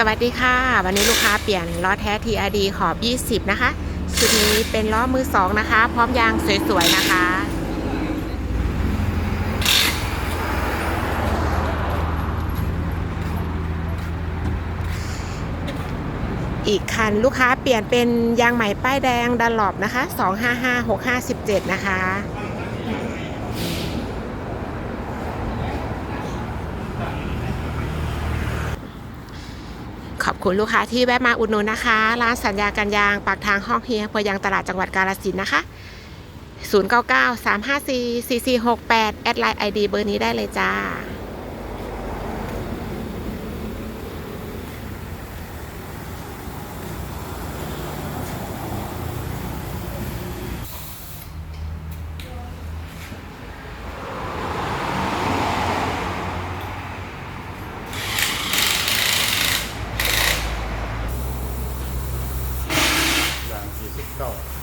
สวัสดีค่ะ วันนี้ลูกค้าเปลี่ยนล้อแท้ TRD ขอบ 20 นะคะชุดนี้เป็นล้อมือ 2 นะคะ พร้อมยางสวย ๆ นะคะ อีกคันลูกค้าเปลี่ยนเป็นยางใหม่ป้ายแดงดันหลบนะคะ 255 657 นะคะ ขอบ คุณลูกค้าที่แวะมาอุดหนุนนะคะ ร้านสัญญากันยางปากทางห้องเฮียพยางตลาดจังหวัดกาลสินนะคะ 099 354 4468 แอดไลน์ ID เบอร์นี้ได้เลยจ้า อ